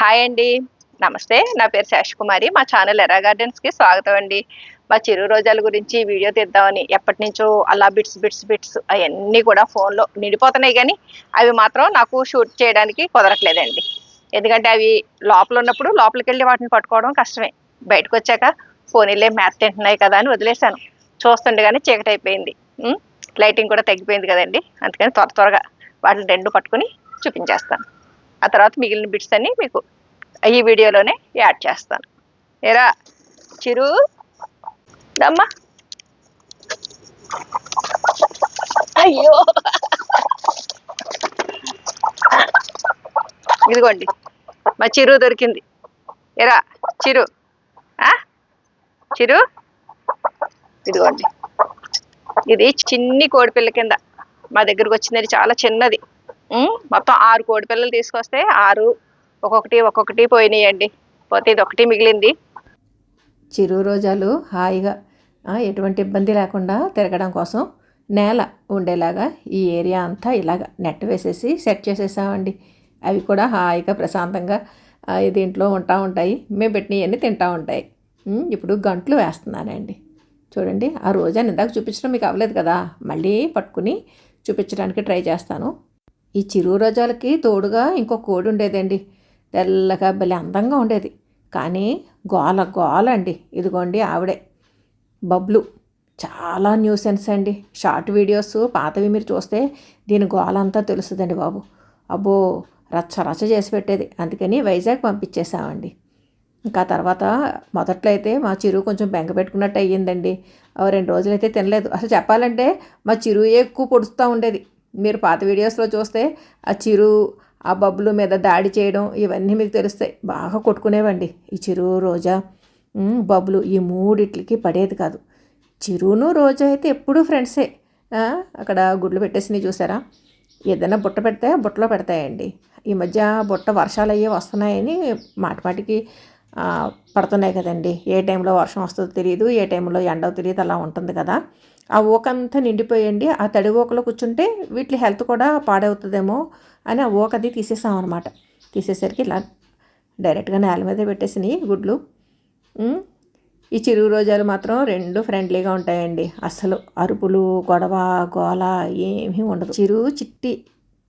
Hi అండి. నమస్తే. నా పేరు శేష్ కుమారి. మా ఛానల్ ఎర్రా గార్డెన్స్కి స్వాగతం అండి. మా చిరు రోజాల గురించి వీడియో తీద్దామని ఎప్పటి నుంచో అలా బిట్స్ బిట్స్ బిట్స్ అవన్నీ కూడా ఫోన్లో నిండిపోతున్నాయి కానీ అవి మాత్రం నాకు షూట్ చేయడానికి కుదరట్లేదండి. ఎందుకంటే అవి లోపల ఉన్నప్పుడు లోపలికి వెళ్ళి వాటిని పట్టుకోవడం కష్టమే. బయటకు వచ్చాక ఫోన్ వెళ్ళే మ్యాథ్ తింటున్నాయి కదా అని వదిలేశాను. చూస్తుండగానే చీకటి అయిపోయింది. లైటింగ్ కూడా తగ్గిపోయింది కదండి. అందుకని త్వర త్వరగా వాటిని రెండు పట్టుకుని చూపించేస్తాను. ఆ తర్వాత మిగిలిన బిట్స్ అన్ని మీకు ఈ వీడియోలోనే యాడ్ చేస్తాను. ఎరా చిరు. దమ్మా. అయ్యో. ఇదిగోండి మా చిరు దొరికింది. ఎరా చిరు. ఆ? చిరు. ఇదిగోండి. ఇది చిన్ని కోడిపిల్ల కింద మా దగ్గరకు వచ్చింది చాలా చిన్నది. మొత్తం ఆరు కోడి పిల్లలు తీసుకొస్తే ఆరు ఒక్కొక్కటి ఒక్కొక్కటి పోయినాయండి. పోతే ఇది ఒకటి మిగిలింది. చిరు రోజాలు హాయిగా ఎటువంటి ఇబ్బంది లేకుండా తిరగడం కోసం నేల ఉండేలాగా ఈ ఏరియా అంతా ఇలాగ నెట్ వేసేసి సెట్ చేసేసామండి. అవి కూడా హాయిగా ప్రశాంతంగా దీంట్లో ఉంటా ఉంటాయి. మేము పెట్టినవన్నీ తింటా ఉంటాయి. ఇప్పుడు గంటలు వేస్తున్నానండి. చూడండి ఆ రోజా ఇందాక చూపించడం మీకు అవ్వలేదు కదా. మళ్ళీ పట్టుకుని చూపించడానికి ట్రై చేస్తాను. ఈ చిరు రోజాలకి తోడుగా ఇంకో కోడి ఉండేదండి. తెల్లగా భలే అందంగా ఉండేది. కానీ గోల గోల అండి ఇదిగోండి ఆవిడే. బబ్లు. చాలా న్యూసెన్స్ అండి. షార్ట్ వీడియోస్ పాతవి మీరు చూస్తే దీని గోల అంతా తెలుస్తుందండి బాబు. అబ్బో రచ్చ రచ్చ చేసి పెట్టేది. అందుకని వైజాగ్ పంపించేసామండి ఇంకా తర్వాత మొదట్లో అయితే మా చిరు కొంచెం బెంగ పెట్టుకున్నట్టు అయ్యిందండి. రెండు రోజులైతే తినలేదు. అసలు చెప్పాలంటే మా చిరు ఎక్కువ పొడుస్తూ ఉండేది. మీరు పాత వీడియోస్లో చూస్తే ఆ చిరు ఆ బబ్బులు మీద దాడి చేయడం ఇవన్నీ మీకు తెలుస్తాయి బాగా కొట్టుకునేవండి. ఈ చిరు రోజా బబ్బులు ఈ మూడిట్లకి పడేది కాదు. చిరును రోజా అయితే ఎప్పుడూ ఫ్రెండ్సే. అక్కడ గుడ్లు పెట్టేసి చూసారా? ఏదైనా బుట్ట పెడితే బుట్టలో పెడతాయండి. ఈ మధ్య బుట్ట వర్షాలు అయ్యే వస్తున్నాయని మాటిమాటికి పడుతున్నాయి కదండి. ఏ టైంలో వర్షం వస్తుందో తెలియదు ఏ టైంలో ఎండవు తెలియదు అలా ఉంటుంది కదా. ఆ ఊకంతా నిండిపోయండి. ఆ తడి ఊకలో కూర్చుంటే వీటి హెల్త్ కూడా పాడవుతుందేమో అని ఆ ఊకది తీసేసాం అనమాట తీసేసరికి ఇలా డైరెక్ట్గా నేల మీద పెట్టేసినాయి గుడ్లు. ఈ చిరుగు రోజాలు మాత్రం రెండు ఫ్రెండ్లీగా ఉంటాయండి. అసలు అరుపులు గొడవ గోల ఏమీ ఉండదు. చిరు చిట్టి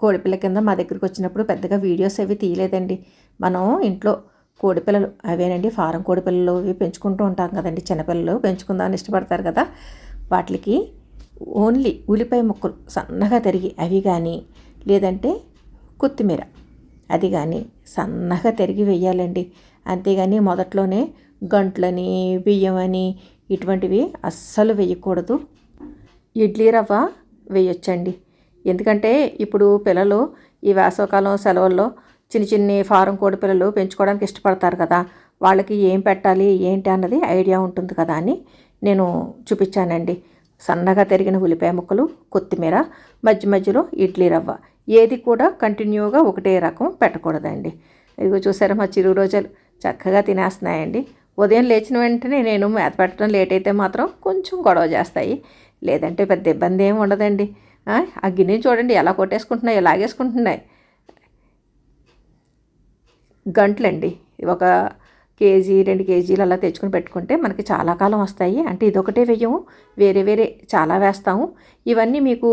కోడిపిల్ల కింద మా దగ్గరికి వచ్చినప్పుడు పెద్దగా వీడియోస్ అవి తీయలేదండి. మనం ఇంట్లో కోడిపిల్లలు అవేనండి ఫారం కోడిపిల్లలు ఇవి పెంచుకుంటూ ఉంటాం కదండి. చిన్నపిల్లలు పెంచుకుందామని ఇష్టపడతారు కదా. వాటికి ఓన్లీ ఉల్లిపాయ ముక్కలు సన్నగా తరిగి అవి కానీ లేదంటే కొత్తిమీర అది కానీ సన్నగా తరిగి వేయాలండి. అంతేగాని మొదట్లోనే గంట్లని బియ్యం అని ఇటువంటివి అస్సలు వేయకూడదు. ఇడ్లీ రవ్వ వేయొచ్చండి. ఎందుకంటే ఇప్పుడు పిల్లలు ఈ వేసవకాలం సెలవుల్లో చిన్న చిన్ని ఫారం కోడి పిల్లలు పెంచుకోవడానికి ఇష్టపడతారు కదా వాళ్ళకి ఏం పెట్టాలి ఏంటి అన్నది ఐడియా ఉంటుంది కదా అని నేను చూపించానండి. సన్నగా తరిగిన ఉల్లిపాయ ముక్కలు కొత్తిమీర మధ్య మధ్యలో ఇడ్లీ రవ్వ ఏది కూడా కంటిన్యూగా ఒకటే రకం పెట్టకూడదండి. ఇదిగో చూసారా మా చిరు రోజులు చక్కగా తినేస్తున్నాయండి. ఉదయం లేచిన వెంటనే నేను మేత పెట్టడం లేట్ అయితే మాత్రం కొంచెం గొడవ చేస్తాయి. లేదంటే పెద్ద ఇబ్బంది ఏమి ఉండదండి. ఆ, ఆ గిన్నె చూడండి ఎలా కొట్టేసుకుంటున్నాయి లాగేసుకుంటున్నాయి గంటలండి. ఒక కేజీ రెండు కేజీలు అలా తెచ్చుకుని పెట్టుకుంటే మనకి చాలా కాలం వస్తాయి. అంటే ఇదొకటే వేయము వేరే వేరే చాలా వేస్తాము. ఇవన్నీ మీకు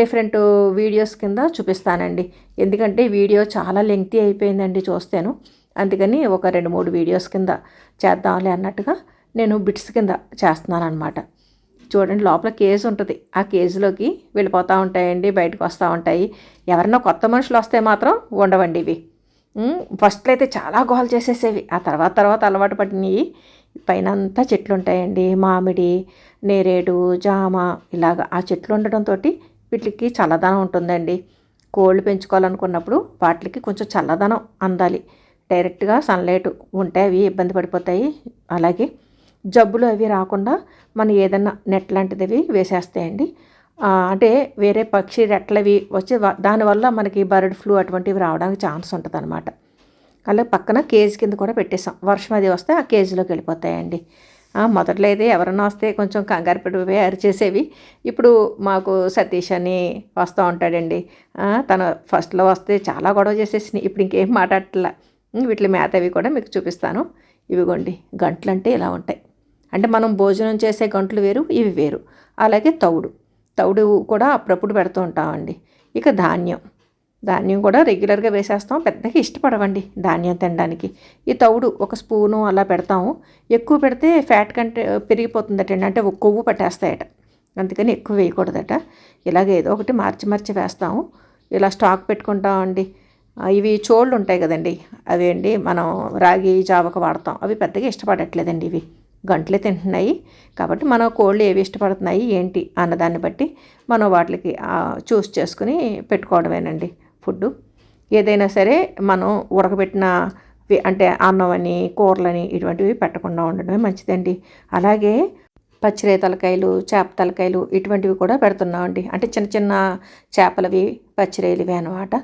డిఫరెంట్ వీడియోస్ కింద చూపిస్తానండి. ఎందుకంటే వీడియో చాలా లెంగ్తీ అయిపోయిందండి చూస్తాను. అందుకని ఒక రెండు మూడు వీడియోస్ కింద చేద్దాంలే అన్నట్టుగా నేను బిట్స్ కింద చేస్తున్నాను అనమాట చూడండి లోపల కేజ్ ఉంటుంది. ఆ కేజీలోకి వెళ్ళిపోతూ ఉంటాయండి బయటకు వస్తూ ఉంటాయి. ఎవరన్నా కొత్త మనుషులు వస్తే మాత్రం ఉండవండి ఇవి. ఫస్ట్లో అయితే చాలా గోల్ చేసేసేవి. ఆ తర్వాత తర్వాత అలవాటు పడినవి పైన అంతా చెట్లు ఉంటాయండి మామిడి నేరేడు జామ ఇలాగ ఆ చెట్లు ఉండడంతో వీటికి చల్లదనం ఉంటుందండి. కోళ్ళు పెంచుకోవాలనుకున్నప్పుడు వాటికి కొంచెం చల్లదనం అందాలి. డైరెక్ట్గా సన్లైట్ ఉంటే అవి ఇబ్బంది పడిపోతాయి. అలాగే జబ్బులు అవి రాకుండా మనం ఏదన్నా నెట్ లాంటిది అవి వేసేస్తాయండి. అంటే వేరే పక్షి రెట్లవి వచ్చి దానివల్ల మనకి బర్డ్ ఫ్లూ అటువంటివి రావడానికి ఛాన్స్ ఉంటుంది అనమాట అలాగే పక్కన కేజీ కింద కూడా పెట్టేసాం వర్షం అది వస్తే ఆ కేజీలోకి వెళ్ళిపోతాయండి. మొదట్లో అయితే ఎవరన్నా వస్తే కొంచెం కంగారు తయారు అరిచేసేవి ఇప్పుడు మాకు సతీష్ అని వస్తూ ఉంటాడండి. తను ఫస్ట్లో వస్తే చాలా గొడవ చేసేసినాయి. ఇప్పుడు ఇంకేం మాట్లాడట్లా. వీటి మేత అవి కూడా మీకు చూపిస్తాను. ఇవిగోండి. గంటలు అంటే ఇలా ఉంటాయి. అంటే మనం భోజనం చేసే గంటలు వేరు ఇవి వేరు. అలాగే తౌడు. తౌడు కూడా అప్పుడప్పుడు పెడుతూ ఉంటామండి. ఇక ధాన్యం. ధాన్యం కూడా రెగ్యులర్గా వేసేస్తాం. పెద్దగా ఇష్టపడవండి ధాన్యం తినడానికి. ఈ తౌడు ఒక స్పూను అలా పెడతాము. ఎక్కువ పెడితే ఫ్యాట్ కంటే పెరిగిపోతుందటండి. అంటే కొవ్వు పట్టేస్తాయట. అందుకని ఎక్కువ వేయకూడదట. ఇలాగ ఏదో ఒకటి మార్చి మార్చి వేస్తాము. ఇలా స్టాక్ పెట్టుకుంటామండి. ఇవి చోళ్ళు ఉంటాయి కదండి. అవి అండి మనం రాగి జావకు వాడతాం. అవి పెద్దగా ఇష్టపడట్లేదండి ఇవి. గంటలే తింటున్నాయి. కాబట్టి మన కోళ్ళు ఏవి ఇష్టపడుతున్నాయి ఏంటి అన్నదాన్ని బట్టి మనం వాటికి చూస్ చేసుకుని పెట్టుకోవడమేనండి ఫుడ్ ఏదైనా సరే మనం ఉడకబెట్టిన అంటే అన్నం అని కూరలని ఇటువంటివి పెట్టకుండా ఉండడమే మంచిదండి. అలాగే పచ్చిరే తలకాయలు చేప తలకాయలు ఇటువంటివి కూడా పెడుతున్నామండి. అంటే చిన్న చిన్న చేపలవి పచ్చిరేలువి అనమాట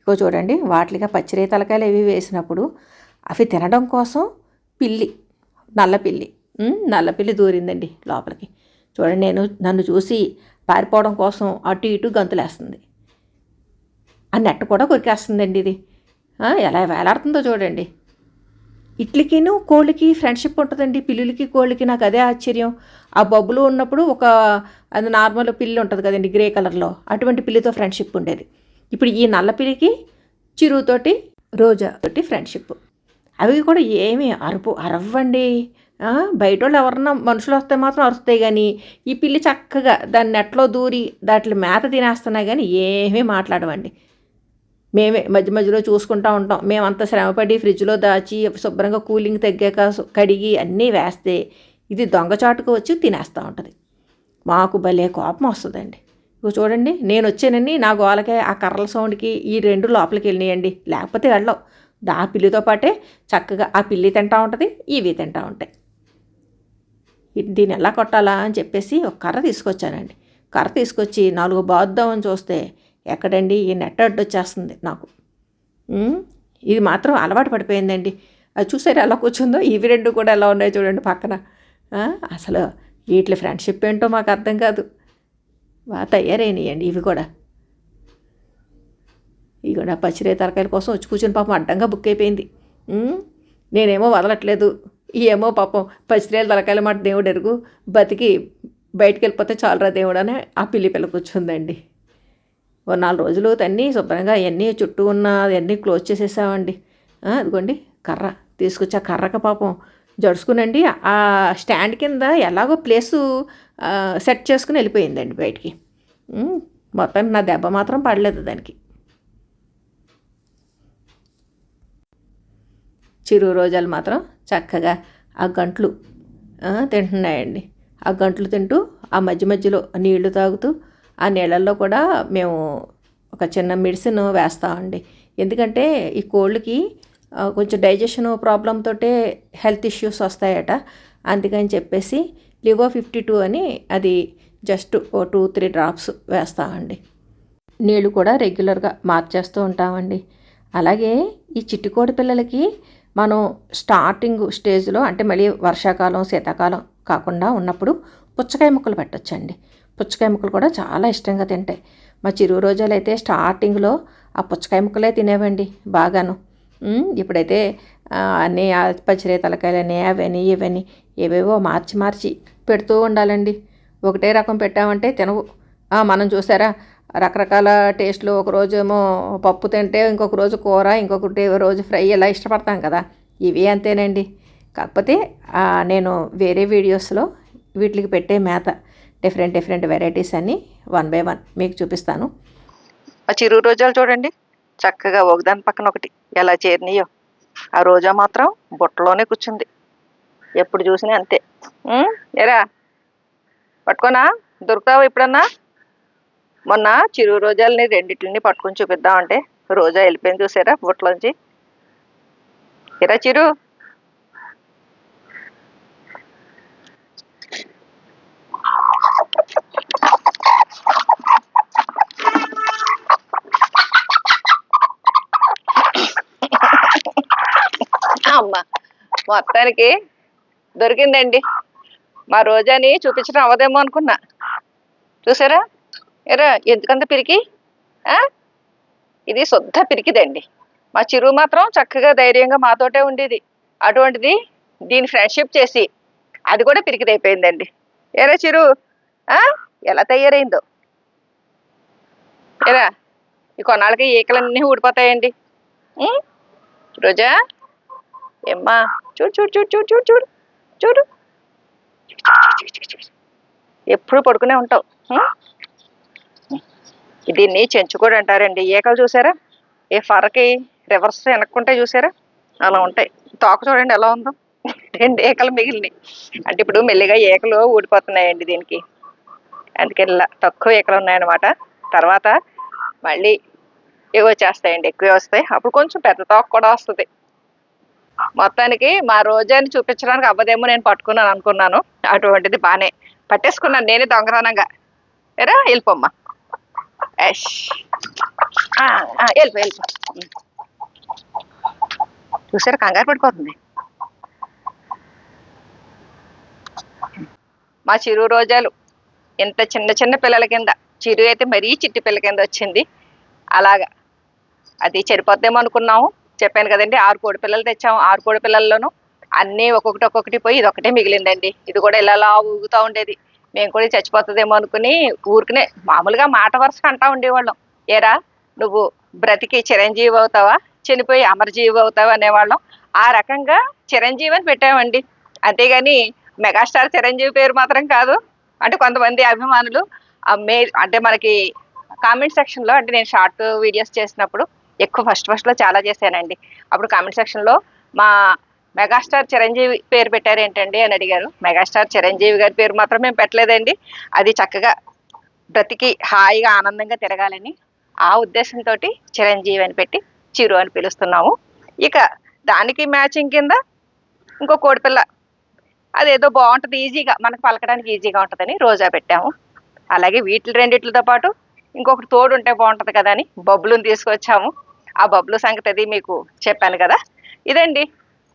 ఇగో చూడండి వాటిగా పచ్చిరే తలకాయలు ఇవి వేసినప్పుడు అవి తినడం కోసం పిల్లి నల్ల పిల్లి నల్లపిల్లి దూరిందండి లోపలికి. చూడండి నేను నన్ను చూసి పారిపోవడం కోసం అటు ఇటు గంతులేస్తుంది. ఆ నెట్ కూడా కొరికేస్తుందండి ఇది. ఎలా వేలాడుతుందో చూడండి. ఇట్లికిను కోళ్ళకి ఫ్రెండ్షిప్ ఉంటుందండి. పిల్లులకి కోళ్ళకి నాకు అదే ఆశ్చర్యం. ఆ బొబ్బులు ఉన్నప్పుడు ఒక అది నార్మల్ పిల్లి ఉంటుంది కదండి గ్రే కలర్లో అటువంటి పిల్లితో ఫ్రెండ్షిప్ ఉండేది. ఇప్పుడు ఈ నల్ల పిల్లికి చిరుతోటి రోజా తోటి ఫ్రెండ్షిప్ అవి కూడా ఏమి అరుపు అరవ్వండి. బయట వాళ్ళు ఎవరన్నా మనుషులు వస్తే మాత్రం అరుస్తాయి కానీ ఈ పిల్లి చక్కగా దాన్ని నెట్లో దూరి దాంట్లో మేత తినేస్తున్నా కానీ ఏమీ మాట్లాడవండి మేమే మధ్య మధ్యలో చూసుకుంటూ ఉంటాం. మేము అంత శ్రమపడి ఫ్రిడ్జ్లో దాచి శుభ్రంగా కూలింగ్ తగ్గాక కడిగి అన్నీ వేస్తే ఇది దొంగచాటుకు వచ్చి తినేస్తూ ఉంటుంది. మాకు భలే కోపం వస్తుందండి. ఇగో చూడండి నేను వచ్చానండి నా గోలకే ఆ కర్రల సౌండ్కి ఈ రెండు లోపలికి వెళ్ళినాయండి. లేకపోతే వెళ్ళవు. ఆ పిల్లితో పాటే చక్కగా ఆ పిల్లి తింటూ ఉంటుంది ఇవి తింటూ ఉంటాయి. దీన్ని ఎలా కొట్టాలా అని చెప్పేసి ఒక కర్ర తీసుకొచ్చానండి. కర్ర తీసుకొచ్చి నాలుగు బాద్దామని చూస్తే ఎక్కడండి? ఈ నెట్ వచ్చేస్తుంది నాకు. ఇది మాత్రం అలవాటు పడిపోయిందండి. అది చూసారు ఎలా కూర్చుందో? ఇవి రెండు కూడా ఎలా ఉన్నాయో చూడండి పక్కన. అసలు వీటి ఫ్రెండ్షిప్ ఏంటో మాకు అర్థం కాదు. బాగా తయారైనాయండి ఇవి కూడా. ఇవి కూడా పచ్చిరే తరకాయల కోసం వచ్చి కూర్చుని పాపం అడ్డంగా బుక్ అయిపోయింది. నేనేమో వదలట్లేదు. ఏమో పాపం పచ్చిరేల తలకాయల మాట దేవుడు ఎరుగు బతికి బయటికి వెళ్ళిపోతే చాలరా దేవుడు అని ఆ పిల్లి పిల్ల కూర్చుందండి. ఓ నాలుగు రోజులు తన్ని శుభ్రంగా అవన్నీ చుట్టూ ఉన్న అవన్నీ క్లోజ్ చేసేసామండి. అదిగోండి కర్ర తీసుకొచ్చా కర్రక పాపం జడుచుకునండి. ఆ స్టాండ్ కింద ఎలాగో ప్లేసు సెట్ చేసుకుని వెళ్ళిపోయిందండి బయటికి. మొత్తం మొత్తానికి నా దెబ్బ మాత్రం పడలేదు దానికి. చిరు రోజాలు మాత్రం చక్కగా ఆ గంటలు తింటున్నాయండి. ఆ గంటలు తింటూ ఆ మధ్య మధ్యలో నీళ్ళు తాగుతూ ఆ నీళ్ళల్లో కూడా మేము ఒక చిన్న మెడిసిన్ వేస్తామండి. ఎందుకంటే ఈ కోళ్ళకి కొంచెం డైజెషన్ ప్రాబ్లం తోటే హెల్త్ ఇష్యూస్ వస్తాయట. అందుకని చెప్పేసి లివో ఫిఫ్టీ టూ అని అది జస్ట్ ఓ టూ త్రీ డ్రాప్స్ వేస్తామండి. నీళ్ళు కూడా రెగ్యులర్గా మార్చేస్తూ ఉంటామండి. అలాగే ఈ చిట్టుకోడి పిల్లలకి మనం స్టార్టింగ్ స్టేజ్లో అంటే మళ్ళీ వర్షాకాలం శీతాకాలం కాకుండా ఉన్నప్పుడు పుచ్చకాయ ముక్కలు పెట్టొచ్చండి. పుచ్చకాయ ముక్కలు కూడా చాలా ఇష్టంగా తింటాయి. మా చిరు రోజులు అయితే స్టార్టింగ్లో ఆ పుచ్చకాయ ముక్కలే తినేవండి బాగాను. ఇప్పుడైతే ఆ, అన్నీ పచ్చిరే తలకాయలని అవని ఇవని ఏవేవో మార్చి మార్చి పెడుతూ ఉండాలండి. ఒకటే రకం పెట్టామంటే తినవు. మనం చూసారా? రకరకాల టేస్ట్లు. ఒక రోజు ఏమో పప్పు తింటే ఇంకొక రోజు కూర ఇంకొకటి రోజు ఫ్రై ఇలా ఇష్టపడతాం కదా. ఇవి అంతేనండి. కాకపోతే నేను వేరే వీడియోస్లో వీటికి పెట్టే మేత డిఫరెంట్ డిఫరెంట్ వెరైటీస్ అన్ని వన్ బై వన్ మీకు చూపిస్తాను. ఆ చిరు రోజాలు చూడండి. చక్కగా ఒకదాని పక్కన ఒకటి. ఎలా చేరినాయో. ఆ రోజా మాత్రం బుట్టలోనే కూర్చుంది. ఎప్పుడు చూసినా అంతే. ఎరా పట్టుకోనా? దొరుకుతావా ఎప్పుడన్నా? మొన్న చిరు రోజాలని రెండిటిని పట్టుకొని చూపిద్దామంటే రోజా వెళ్ళిపోయింది చూసారా బుట్లోంచి ఇరా చిరు? అమ్మ మొత్తానికి దొరికిందండి. మా రోజాని చూపించడం అవ్వదేమో అనుకున్నా. చూసారా? ఎరా ఎందుకంత పిరికి? ఇది శుద్ధ పిరికిదండి. మా చిరు మాత్రం చక్కగా ధైర్యంగా మాతోటే ఉండేది. అటువంటిది దీని ఫ్రెండ్షిప్ చేసి అది కూడా పిరికిదైపోయిందండి. ఎరా చిరు ఎలా తయారైందో? ఏరా ఈ కొన్నాళ్ళకి ఈకలన్నీ ఊడిపోతాయండి. రోజా? ఏమ్మా? చూడు చూడు చూడు చూడు చూడు చూడు చూడు. ఎప్పుడు పడుకునే ఉంటావు. దీన్ని చెంచుకోడు అంటారండి. ఈకలు చూసారా? ఏ ఫరకి రివర్స్ వెనక్కుంటే చూసారా? అలా ఉంటాయి. తోక చూడండి ఎలా ఉందో. రెండు ఏకలు మిగిలినాయి. అంటే ఇప్పుడు మెల్లిగా ఏకలు ఊడిపోతున్నాయండి దీనికి. అందుకని తక్కువ ఏకలు ఉన్నాయన్నమాట. తర్వాత మళ్ళీ ఎక్కువ వచ్చేస్తాయండి. ఎక్కువ వస్తాయి. అప్పుడు కొంచెం పెద్ద తోక కూడా వస్తుంది. మొత్తానికి మా రోజాని చూపించడానికి అవ్వదేమో నేను పట్టుకున్నాను అనుకున్నాను. అటువంటిది బాగానే పట్టేసుకున్నాను నేనే దొంగతనంగా. ఎరా వెళ్ళిపోమ్మా వెళ్ళిపో వెళ్ళిపో ఉమ్. చూసారా కంగారు పడిపోతుంది మా చిరు రోజాలు ఇంత చిన్న చిన్న పిల్లల కింద చిరు అయితే మరీ చిట్టి పిల్ల కింద వచ్చింది. అలాగా. అది చెడిపోద్దేమో అనుకున్నాము. చెప్పాను కదండి ఆరు కోడి పిల్లలు తెచ్చాము. ఆరు కోడి పిల్లల్లోనూ అన్నీ ఒక్కొక్కటి ఒక్కొక్కటి పోయి ఇది ఒకటే మిగిలిందండి. ఇది కూడా ఇలా ఊగుతూ ఉండేది. మేము కూడా చచ్చిపోతుందేమో అనుకుని ఊరికనే మామూలుగా మాట వరుసగా అంటా ఉండేవాళ్ళం. ఏరా నువ్వు బ్రతికి చిరంజీవి అవుతావా? చనిపోయి అమరజీవి అవుతావా అనేవాళ్ళం. ఆ రకంగా చిరంజీవి అని పెట్టామండి. అంతేగాని మెగాస్టార్ చిరంజీవి పేరు మాత్రం కాదు. అంటే కొంతమంది అభిమానులు మే అంటే మనకి కామెంట్ సెక్షన్లో అంటే నేను షార్ట్ వీడియోస్ చేసినప్పుడు ఎక్కువ ఫస్ట్ ఫస్ట్లో చాలా చేశానండి. అప్పుడు కామెంట్ సెక్షన్లో మా మెగాస్టార్ చిరంజీవి పేరు పెట్టారు ఏంటండి అని అడిగారు. మెగాస్టార్ చిరంజీవి గారి పేరు మాత్రం మేము పెట్టలేదండి. అది చక్కగా బ్రతికి హాయిగా ఆనందంగా తిరగాలని ఆ ఉద్దేశంతో చిరంజీవి అని పెట్టి చిరు అని పిలుస్తున్నాము. ఇక దానికి మ్యాచింగ్ కింద ఇంకో కోడిపిల్ల. అదేదో బాగుంటుంది ఈజీగా మనకు పలకడానికి ఈజీగా ఉంటుందని రోజా పెట్టాము. అలాగే వీటి రెండిట్లతో పాటు ఇంకొకటి తోడు ఉంటే బాగుంటుంది కదా అని బబ్బులను తీసుకొచ్చాము. ఆ బబ్బుల సంగతి అది మీకు చెప్పాను కదా. ఇదండి.